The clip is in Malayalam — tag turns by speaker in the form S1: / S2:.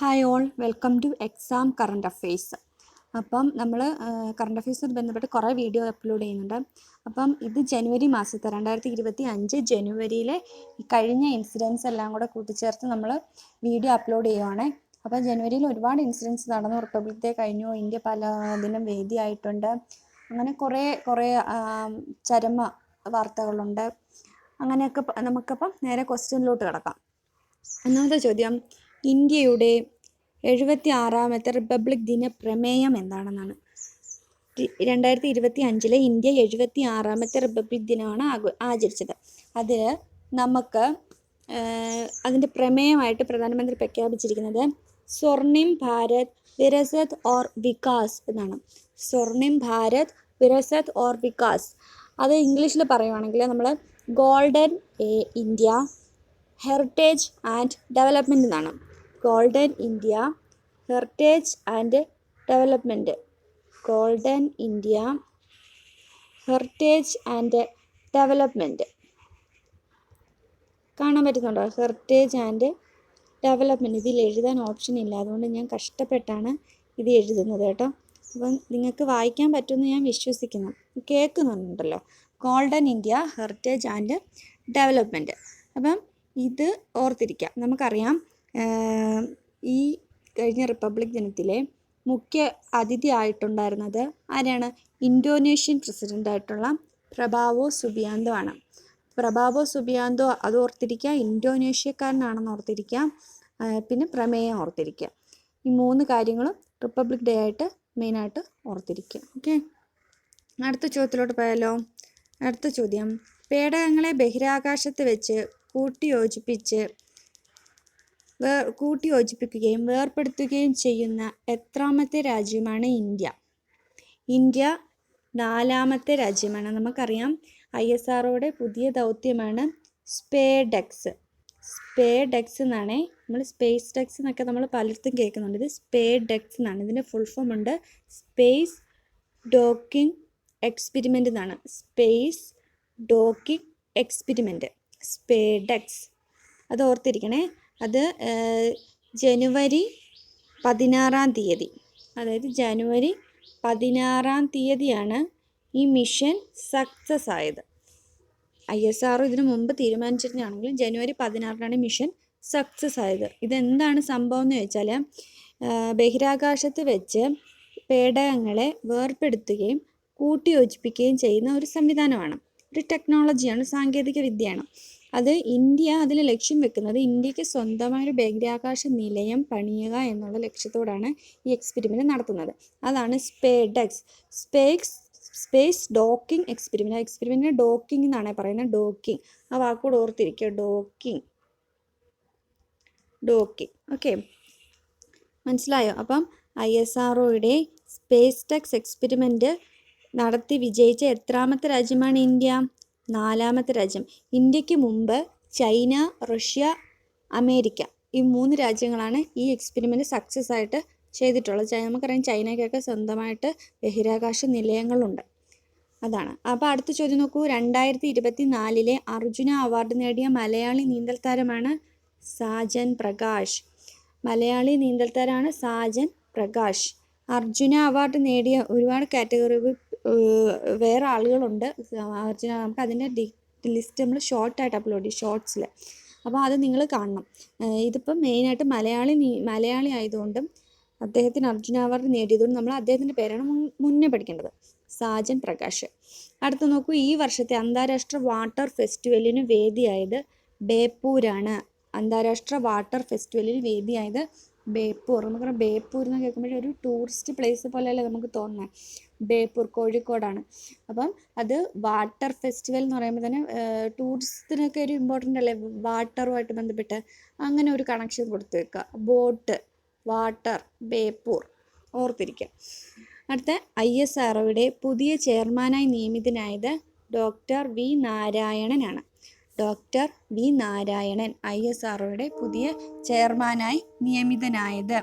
S1: Hi all welcome to exam current affairs അപ്പം നമ്മൾ കറണ്ട് അഫെയ്സുമായി ബന്ധപ്പെട്ട് കുറേ വീഡിയോ അപ്ലോഡ് ചെയ്യുന്നുണ്ട്. അപ്പം ഇത് ജനുവരി മാസത്തെ രണ്ടായിരത്തി ഇരുപത്തി അഞ്ച് ജനുവരിയിലെ കഴിഞ്ഞ ഇൻസിഡൻസ് എല്ലാം കൂടെ കൂട്ടിച്ചേർത്ത് നമ്മൾ വീഡിയോ അപ്ലോഡ് ചെയ്യുവാണ്. അപ്പം ജനുവരിയിൽ ഒരുപാട് ഇൻസിഡൻസ് നടന്നു. റിപ്പബ്ലിക് ഡേ കഴിഞ്ഞു ഇന്ത്യ പല ഇതിനും വേദിയായിട്ടുണ്ട്. അങ്ങനെ കുറേ കുറേ ചരമ വാർത്തകളുണ്ട്. അങ്ങനെയൊക്കെ നമുക്കപ്പം നേരെ ക്വസ്റ്റ്യനിലോട്ട് കിടക്കാം. ഒന്നാമത്തെ ചോദ്യം ഇന്ത്യയുടെ എഴുപത്തി ആറാമത്തെ റിപ്പബ്ലിക് ദിന പ്രമേയം എന്താണെന്നാണ്. രണ്ടായിരത്തി ഇരുപത്തി അഞ്ചിലെ ഇന്ത്യ എഴുപത്തി ആറാമത്തെ റിപ്പബ്ലിക് ദിനമാണ് ആചരിച്ചത്. അതിൽ നമുക്ക് അതിന്റെ പ്രമേയമായിട്ട് പ്രധാനമന്ത്രി പ്രഖ്യാപിച്ചിരിക്കുന്നത് സ്വർണിം ഭാരത് വിരസത് ഓർ വികാസ് എന്നാണ്. സ്വർണിം ഭാരത് വിരസത് ഓർ വികാസ്. അത് ഇംഗ്ലീഷിൽ പറയുവാണെങ്കിൽ നമ്മൾ golden India heritage and development എന്നാണ്. Golden India heritage and development. Golden India heritage and development. കാണാൻ പറ്റുന്നുണ്ടോ? Heritage and development. ഇതിൽ എഴുതാൻ ഓപ്ഷൻ ഇല്ല. അതുകൊണ്ട് ഞാൻ കഷ്ടപ്പെട്ടാണ് ഇത് എഴുതുന്നത് കേട്ടോ. അപ്പം നിങ്ങൾക്ക് വായിക്കാൻ പറ്റുമെന്ന് ഞാൻ വിശ്വസിക്കുന്നു. കേൾക്കുന്നുണ്ടല്ലോ. Golden India heritage and development. അപ്പം ഇത് ഓർത്തിരിക്കാം. നമുക്കറിയാം ഈ കഴിഞ്ഞ റിപ്പബ്ലിക് ദിനത്തിലെ മുഖ്യ അതിഥി ആയിട്ടുണ്ടായിരുന്നത് ആരാണ്? ഇൻഡോനേഷ്യൻ പ്രസിഡന്റായിട്ടുള്ള പ്രഭാവോ സുബിയാന്തോ ആണ്. പ്രഭാവോ സുബിയാന്തോ അത് ഓർത്തിരിക്കുക. ഇൻഡോനേഷ്യക്കാരനാണെന്ന് ഓർത്തിരിക്കുക. ആഹ് പിന്നെ പ്രമേയം ഓർത്തിരിക്കുക. ഈ മൂന്ന് കാര്യങ്ങളും റിപ്പബ്ലിക് ഡേ ആയിട്ട് മെയിനായിട്ട് ഓർത്തിരിക്കുക. ഓക്കെ? അടുത്ത ചോദ്യത്തിലോട്ട് പോയാലോ? അടുത്ത ചോദ്യം. പേടകങ്ങളെ ബഹിരാകാശത്ത് വെച്ച് കൂട്ടിയോജിപ്പിച്ച് വേ കൂട്ടിയോജിപ്പിക്കുകയും വേർപെടുത്തുകയും ചെയ്യുന്ന എത്രാമത്തെ രാജ്യമാണ് ഇന്ത്യ. ഇന്ത്യ നാലാമത്തെ രാജ്യമാണ്. നമുക്കറിയാം ഐ എസ് ആർഒയുടെ പുതിയ ദൗത്യമാണ് സ്പേഡെക്സ്. സ്പേഡെക്സ് എന്നാണ് നമ്മൾ സ്പേസ് ഡെക്സ് എന്നൊക്കെ നമ്മൾ പലർത്തും കേൾക്കുന്നുണ്ട്. ഇത് സ്പേഡെക്സ് എന്നാണ്. ഇതിന്റെ ഫുൾ ഫോം ഉണ്ട് സ്പേസ് ഡോക്കിംഗ് എക്സ്പെരിമെന്റ് എന്നാണ്. Space docking experiment. സ്പേഡെക്സ്. അത് ഓർത്തിരിക്കണേ അത് ജനുവരി പതിനാറാം തീയതി. അതായത് ജനുവരി പതിനാറാം തീയതിയാണ് ഈ മിഷൻ സക്സസ് ആയത്. ഐ എസ് ആർ ഇതിനു മുമ്പ് തീരുമാനിച്ചിരുന്നതാണെങ്കിലും ജനുവരി പതിനാറിനാണ് മിഷൻ സക്സസ് ആയത്. ഇതെന്താണ് സംഭവം എന്ന് വെച്ചാൽ ബഹിരാകാശത്ത് വെച്ച് പേടകങ്ങളെ വേർപ്പെടുത്തുകയും കൂട്ടിയോജിപ്പിക്കുകയും ചെയ്യുന്ന ഒരു സംവിധാനമാണ്. ഒരു ടെക്നോളജിയാണ് സാങ്കേതിക വിദ്യയാണ്. അത് ഇന്ത്യ അതിൽ ലക്ഷ്യം വെക്കുന്നത് ഇന്ത്യയ്ക്ക് സ്വന്തമായ ഒരു ബഹിരാകാശ നിലയം പണിയുക എന്നുള്ള ലക്ഷ്യത്തോടാണ് ഈ എക്സ്പെരിമെന്റ് നടത്തുന്നത്. അതാണ് സ്പേഡെക്സ് സ്പേക്സ് സ്പേസ് ഡോക്കിംഗ് എക്സ്പെരിമെന്റ് എക്സ്പെരിമെന്റിന് ഡോക്കിംഗ് എന്നാണ് പറയുന്നത്. ഡോക്കിംഗ് ആ വാക്കോട് ഓർത്തിരിക്കുക. ഡോക്കിംഗ് ഡോക്കിംഗ് ഓക്കെ മനസ്സിലായോ? അപ്പം ഐ എസ് ആർ ഒയുടെ സ്പേസ് ടെക്സ് എക്സ്പെരിമെന്റ് നടത്തി വിജയിച്ച എത്രാമത്തെ രാജ്യമാണ് ഇന്ത്യ? നാലാമത്തെ രാജ്യം. ഇന്ത്യയ്ക്ക് മുമ്പ് ചൈന റഷ്യ അമേരിക്ക. ഈ മൂന്ന് രാജ്യങ്ങളാണ് ഈ എക്സ്പെരിമെന്റ് സക്സസ് ആയിട്ട് ചെയ്തിട്ടുള്ളത്. നമുക്കറിയാം ചൈനയ്ക്കൊക്കെ സ്വന്തമായിട്ട് ബഹിരാകാശ നിലയങ്ങളുണ്ട്. അതാണ്. അപ്പോൾ അടുത്ത ചോദ്യം നോക്കൂ. രണ്ടായിരത്തി ഇരുപത്തി നാലിലെ അർജുന അവാർഡ് നേടിയ മലയാളി നീന്തൽ താരമാണ് സാജൻ പ്രകാശ്. മലയാളി നീന്തൽ താരമാണ് സാജൻ പ്രകാശ്. അർജുന അവാർഡ് നേടിയ ഒരുപാട് കാറ്റഗറി വേറെ ആളുകളുണ്ട്. അർജുന നമുക്ക് അതിന്റെ ലിസ്റ്റ് നമ്മൾ ഷോർട്ടായിട്ട് അപ്ലോഡ് ചെയ്യും ഷോർട്സിൽ. അപ്പോൾ അത് നിങ്ങൾ കാണണം. ഇതിപ്പം മെയിനായിട്ട് മലയാളി മലയാളി ആയതുകൊണ്ടും അദ്ദേഹത്തിന് അർജുന അവാർഡ് നേടിയതുകൊണ്ട് നമ്മൾ അദ്ദേഹത്തിന്റെ പേരാണ് മുന്നേ പഠിക്കേണ്ടത്. സാജൻ പ്രകാശ്. അടുത്ത നോക്കൂ ഈ വർഷത്തെ അന്താരാഷ്ട്ര വാട്ടർ ഫെസ്റ്റിവലിന് വേദിയായത് ബേപ്പൂരാണ്. അന്താരാഷ്ട്ര വാട്ടർ ഫെസ്റ്റിവലിന് വേദിയായത് ബേപ്പൂർ. നമുക്ക് ബേപ്പൂർ എന്ന് കേൾക്കുമ്പോഴേ ഒരു ടൂറിസ്റ്റ് പ്ലേസ് പോലെയല്ലേ നമുക്ക് തോന്നുന്നത്. ബേപ്പൂർ കോഴിക്കോടാണ്. അപ്പം അത് വാട്ടർ ഫെസ്റ്റിവൽ എന്ന് പറയുമ്പോൾ തന്നെ ടൂറിസത്തിനൊക്കെ ഒരു ഇമ്പോർട്ടന്റ് അല്ലേ? വാട്ടറുമായിട്ട് ബന്ധപ്പെട്ട് അങ്ങനെ ഒരു കണക്ഷൻ കൊടുത്തു വെക്കുക ബോട്ട് വാട്ടർ ബേപ്പൂർ ഓർത്തിരിക്കുക അടുത്ത ഐ എസ് ആർഒയുടെ പുതിയ ചെയർമാനായി നിയമിതനായത് doctor V നാരായണനാണ്. Doctor V Narayanan I S ആർഒയുടെ പുതിയ ചെയർമാനായി നിയമിതനായത്.